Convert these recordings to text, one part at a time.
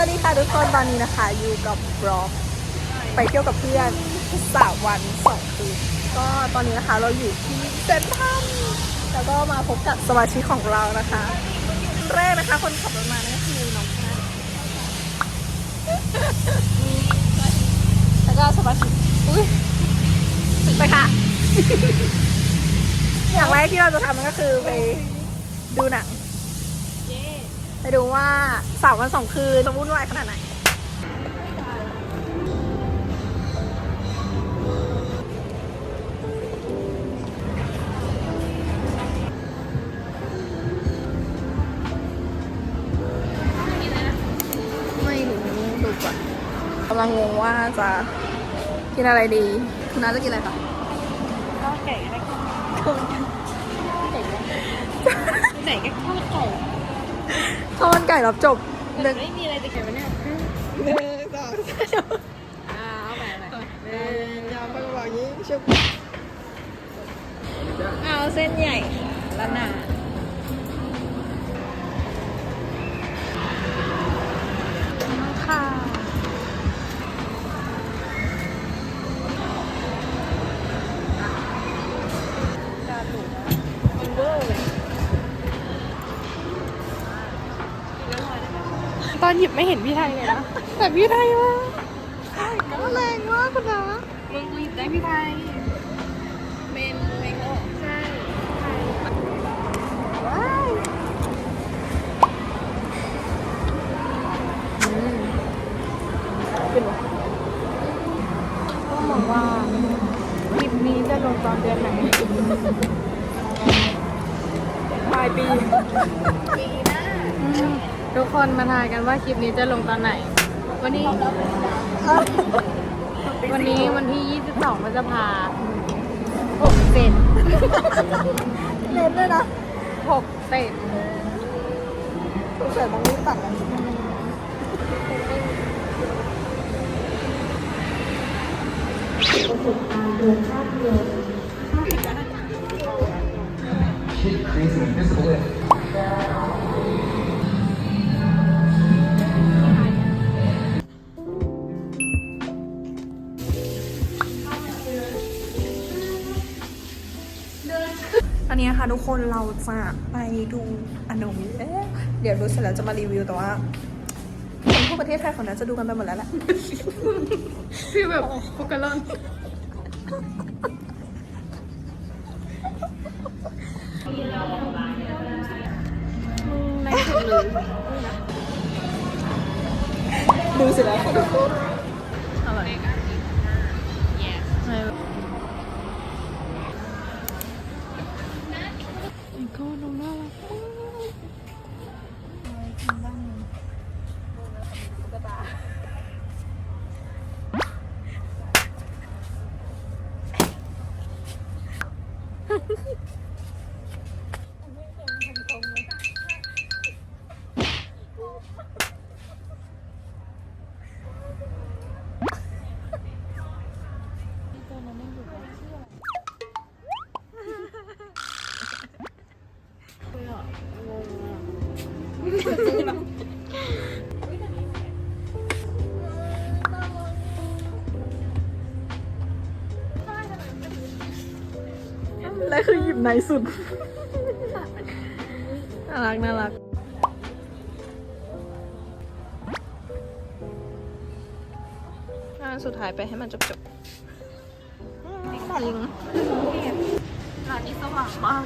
สวัสดีค่ะทุกคนตอนนี้นะคะอยู่กับบล็อกไปเที่ยวกับเพื่อนสามวันสองคืนก็ตอนนี้นะคะเราอยู่ที่เซนทรัลแล้วก็มาพบกับสมาชิกของเรานะคะแรกนะคะ คนขับรถมานั่นก็คือน้องแพทแล้วก็สมาชิกอุ้ยไปค่ะ อย่างแรกที่เราจะทำมันก็คือไปดูหนัง ไปดูว่าสามวันสองคืนจะวุ่นวายขนาดไหนไม่รู้ดูก่อนกำลังงงว่าจะกินอะไรดี คุณน้าจะกินอะไรคะข้าวไก่อะไรกันไก่ไหนก็ข้าวไก่ ข้าวมันไก่รับจบหนึ่งไม่มีอะไรจะเก็บไว้เนี่ยหนึ่งสองสามอ่าเอาใหม่ใหม่หนึ่งยาวไปกว่านี้ชุบเอาเส้นใหญ่ละหนา หยิบไม่เห็นพี่ไทยเลยนะแต่พี่ไทยว่าก กันว่าคลิปนี้จะลงตอนไหน วันนี้ วันนี้วันที่ 22พฤษภาหกเจ็ดเล่นด้วยนะหกเจ็ดสงสัยต้องรีบตัดแล้ว Shit creates an invisible คะทุกคนเราจะไปดูอโนมิเอ๊ะเดี๋ยวดูเสร็จแล้วจะมารีวิวแต่ว่าคนทั่วประเทศไทยของนั้นจะดูกันไปหมดแล้วแหละคือแบบโปกลอนในสุดเลย และคือหยิบในสุด น่ารัก น่ารักอันสุดท้ายไปให้มันจบจบๆลิงร้านนี้สว่างมาก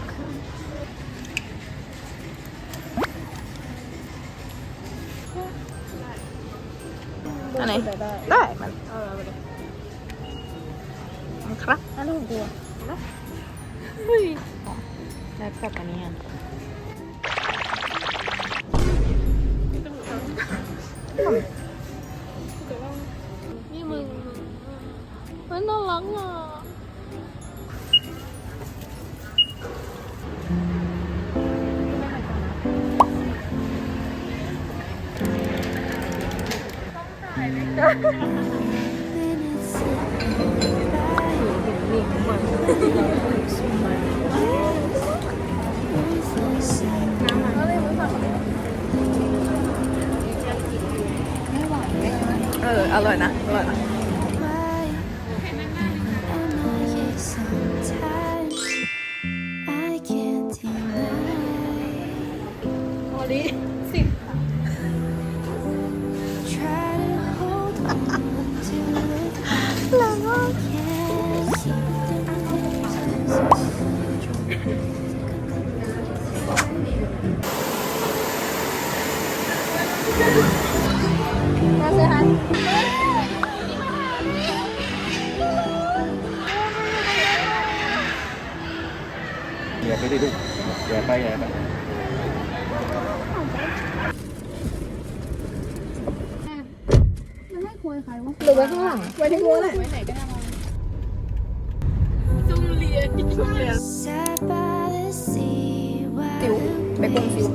อันไหน ได้ มัน เออไปเลยครับอันนี้ของกูอะ แล้วกับอันนี้อะนี่มึงมันน่ารักอะต้องถ่ายเลยจ้ะ เออ อร่อยนะ อร่อยนะ อย่าไปดิลูกอย่าไปอย่าไปหรือไว้ข้างหลังไว้ที่หัวแหละ Sat by the sea while สิวไปกงสิว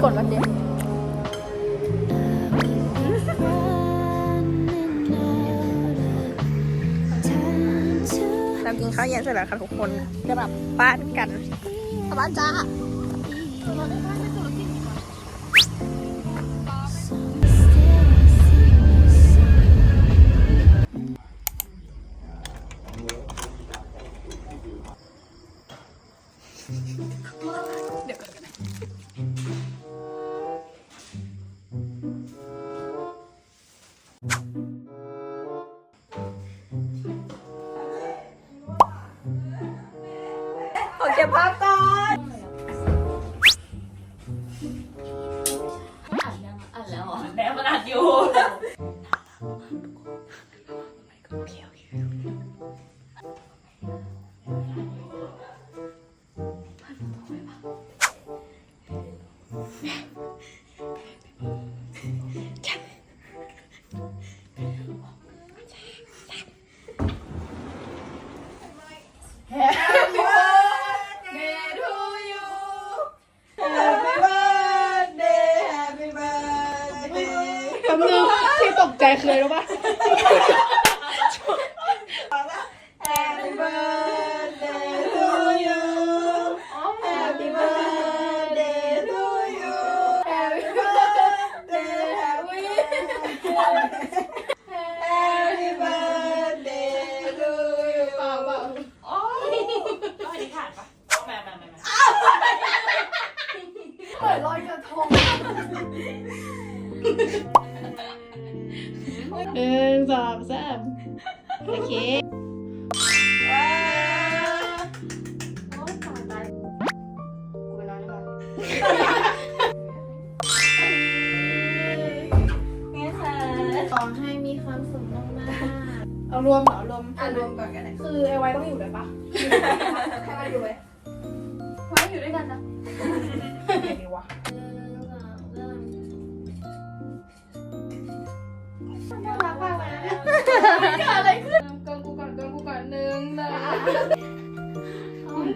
for พูดก่อนว่าเจ๊ running out of time to เรากินข้าวเย็นเสร็จแล้วค่ะทุกคนจะแบบบ้านกันกลับบ้านจ้า ค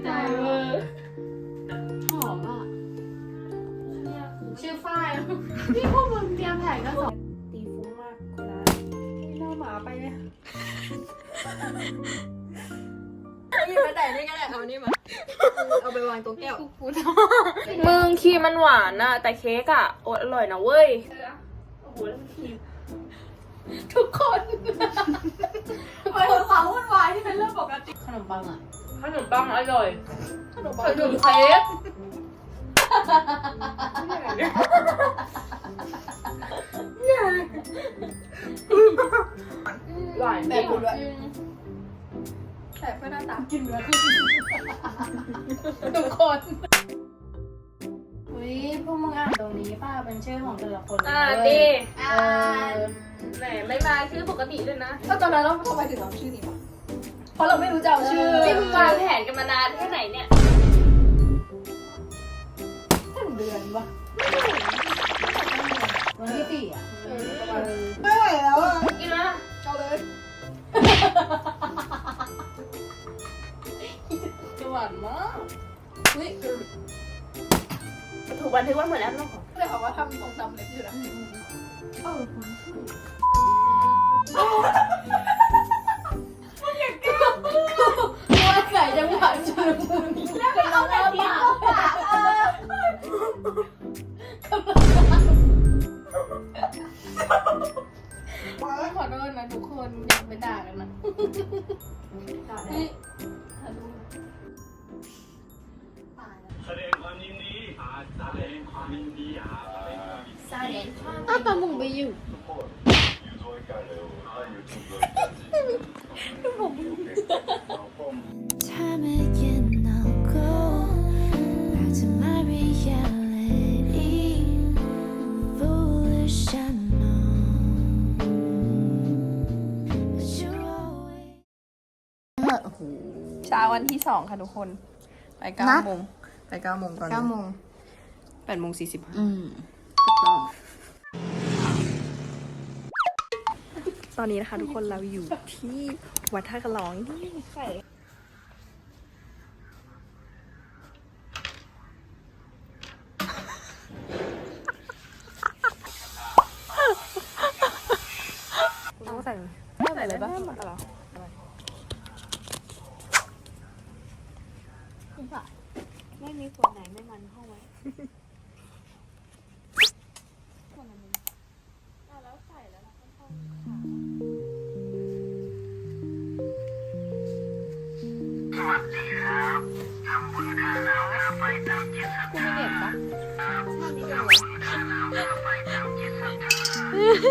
ใจเวอร์หอมอะ ชื่อฝ้ายพี่พวกมึงเตรียมแผนกันสองตีฟุ้งมากคุณนะเล่าหมาไปเนี่ยหยิบมาแต่นี่ก็ได้เอานี่มา เอาไปวางตรงแก้วมึงครีมมันหวานอะแต่เค้กอะโอดอร่อยนะเว้ยโอ้โหแล้วมันครีมทุกคนเป็นความวุ่นวายที่เป็นเรื่องปกติขนมปังอะ ขนมปังอร่อยขนมปัขงนมเค้กหวานแบจริบงกูด้วยแต่เพื่อหน้าตากินเนื้อคือทุกคนอุ้ยพวกมึงอ่านตรงนี้ป่ะเป็นชื่อของแต่ละคนอ่าเลยดีอ่านแหมไม่มาชื่อปกติด้วยนะก็ตอนนั้นเราทำไมถึงเอาชื่อนี้วะเพ ราะเราไม่รู้จะเอาชื่อนี่มึงวางแผนกันมานานแค่ไหนเนี่ยหนึ่งเดือนวะวันที่สี่อะไม่ไหวแล้วอะกินนะเอาเลยหวานมากอุ้ยถูกบันทึกว่าเหมือนแอปน้องของเลยเอาว่าทำตรงตำเล็บอยู่นะเออ ตัวไก่จังหวะชุลมุนแล้วก็เอาแบบนี้เข้าปากเออขอโทษนะทุกคนอย่าไปด่ากันนะเฮ้ยแสดงความยินดีแสดงความยินดีอะอ้าวปลาหมึงไปอยู่ วันที่สองค่ะทุกคน ไปเก้านะโมงไปเก้าโมงตอนเก้าโมงแปดโมงสี่สิบห้าอืมถูกต้องตอนนี้นะคะทุกคนเราอยู่ที่วัดท่ากระหลองนี่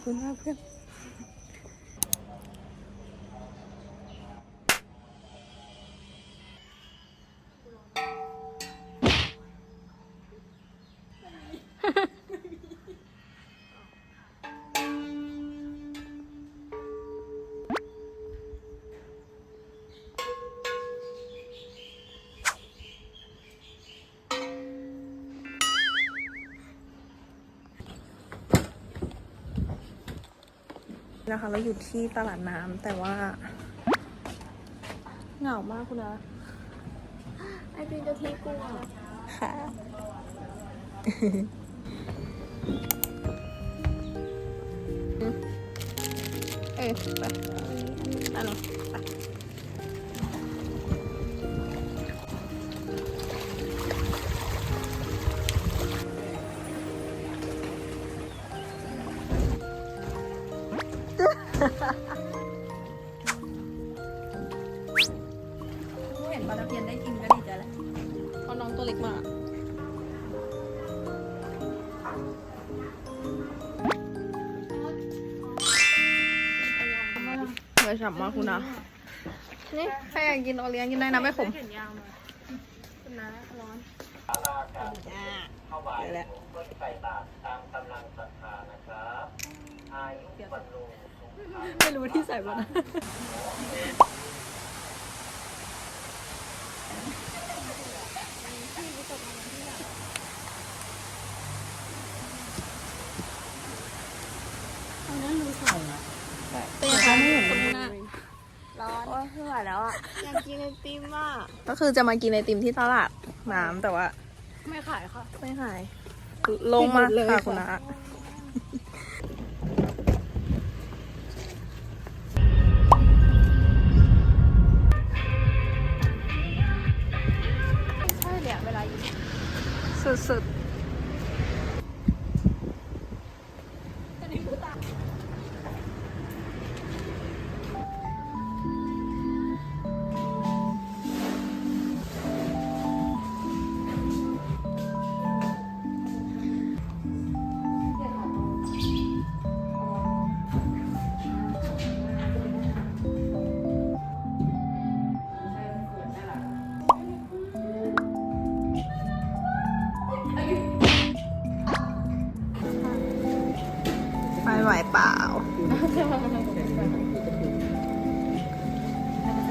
ขอบคุณมากเพื่อน นะคะเราอยู่ที่ตลาดน้ำแต่ว่าเหงามากคุณนะไอเป็นเจ้าที่กลัวค่ะเออไปอันนี้ เลยฉ่ำมากคุณนะนี่ใครอยากกินโอเลี้ยงกินได้นะไม่ขมเขียนยาวมาคุณน้าร้อนเข้าบ่ายก็ใส่ตามตามกำลังศรัทธานะครับอายุวันโลสุขไม่รู้ที่ใส่บ้าง ร้อนว่าไม่ไหวแล้วอะ อยากกินไอติมอะก็คือจะมากินไอติมที่ตลาดน้ำแต่ว่า ไม่ขายค่ะ ไม่ขาย ลงมาค่ะคุณนะ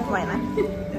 ไหวนะอื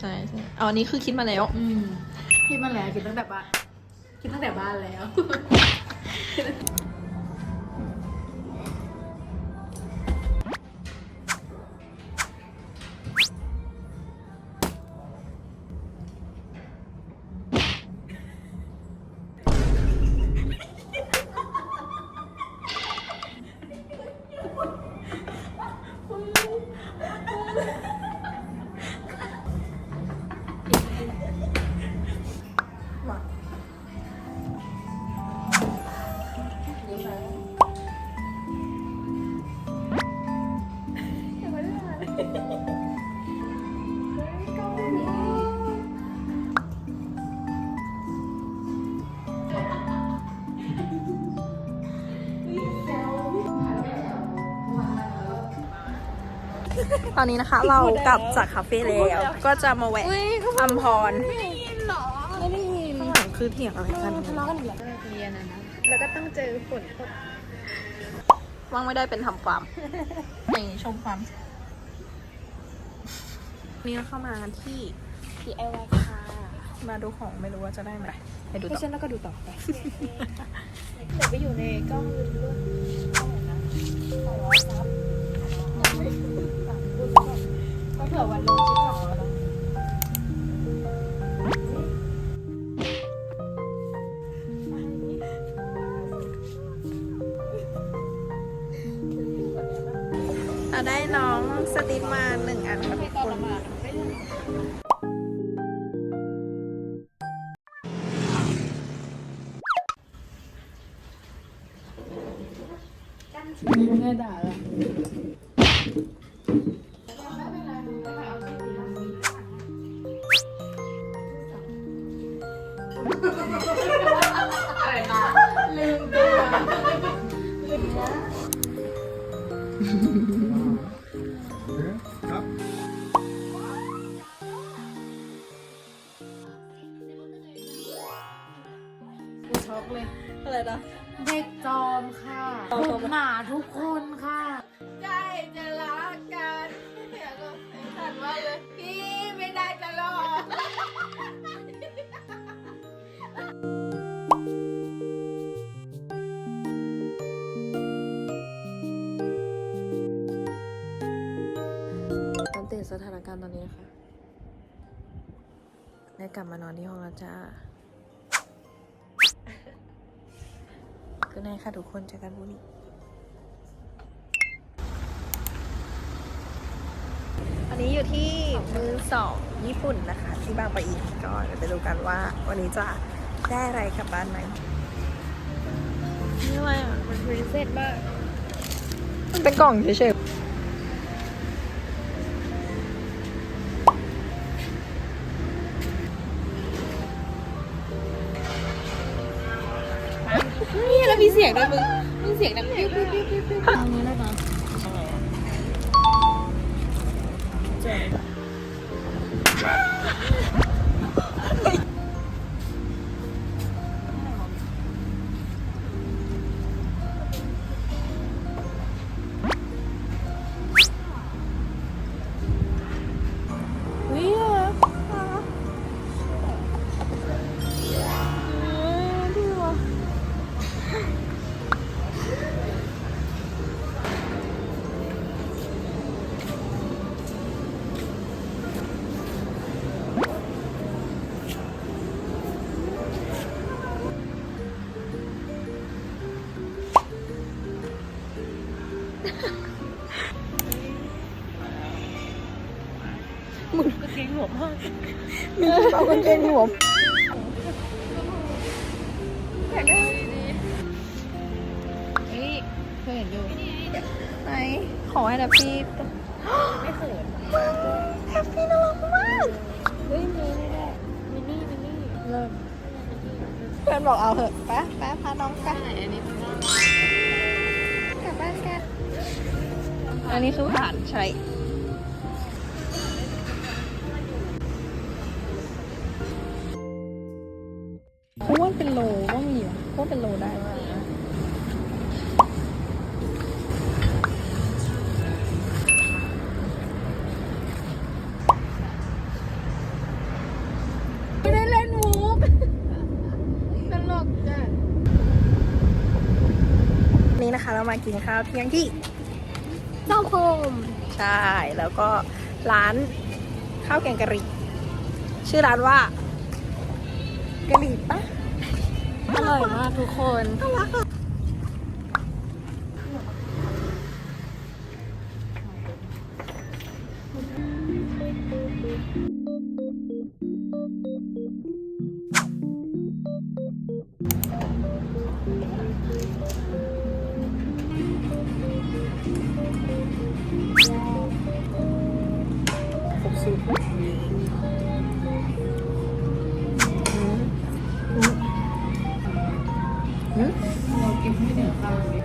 ใช่ใช่เอาอันนี้คือคิดมาแล้ว อืมคิดมาแล้วคิดตั้งแต่บ้านคิดตั้งแต่บ้านแล้ว อนนี้นะคะ เรากลับจากคาเฟ่แล้ว ก็จะมาแวะอัมพรไม่ได้ยินเหรอไม่ได้ยินข้างหลังคือเถียงอะไรกันทะเลาะกันอีกแล้วเรียนอะนะแล้วก็ต้องเจอฝนตกว่างไม่ได้เป็นทำฟาร์มนี่ชมฟาร์มนี่เราเข้ามาที่ DIY ค่ะ มาดูของไม่รู้ว่าจะได้ไหมไปดูเพราะต่อฉะนั้นเราก็ดูต่อไปเดี๋ยวไปอยู่ในกล้องรุ่นรุ่นเท่าไหร่นะสองร้อยซับ เผื่อวันลงคลิปสองร้อยนะเราได้น้องสติปมาหนึ่งอันค่ะทุกคนแม่ด่าละ ตสถานการณ์ตอนนี้นะคะได้กลับมานอนที่ห้องแล้วจ้าก็ได้ค่ะทุกคนเจอกันพรุ่งนี้อันนี้อยู่ที่มือสองญี่ปุ่นนะคะ ที่บางปะอินก็เดี๋ยวไปดูกันว่า วันนี้จะได้อะไรกลับบ้านไหมนี่อะไรอะมันพรีเซตมาก มันเป็นกล่องเฉยๆ สียงด้วยมึงมีเสียงดังปิ๊บปิ๊บปิ๊บปิ๊บปิ๊บ มีกระเป๋ากางเกงหลวมเฮ้ยเคยเห็นอยู่ไหนขอให้แฮปปี้ไม่เขินแฮปปี้น่ารักมากเฮ้ยมีนี่แหละมินนี่มินนี่เริ่มเพื่อนบอกเอาเถอะไปไปพาน้องกันไหนอันนี้กลับบ้านกันอันนี้คือผ่านใช่ มากินข้าวเที่ยงที่เจ้าโคมใช่ แล้วก็ร้านข้าวแกงกะหรี่ ชื่อร้านว่ากะหรี่ปะอร่อยมากทุกคนคร เรากินไม่ถึงคำเลย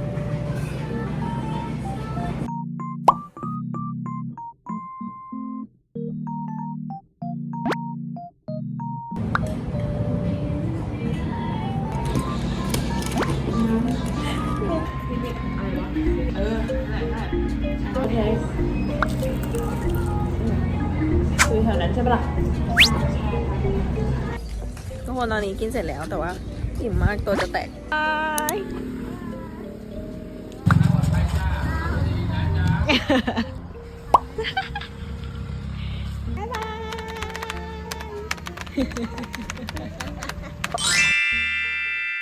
โอเคคือแถวนั้นใช่ปะล่ะทุกคนตอนนี้กินเสร็จแล้วแต่ว่าอิ่มมากตัวจะแตก บายบ๊ายบาย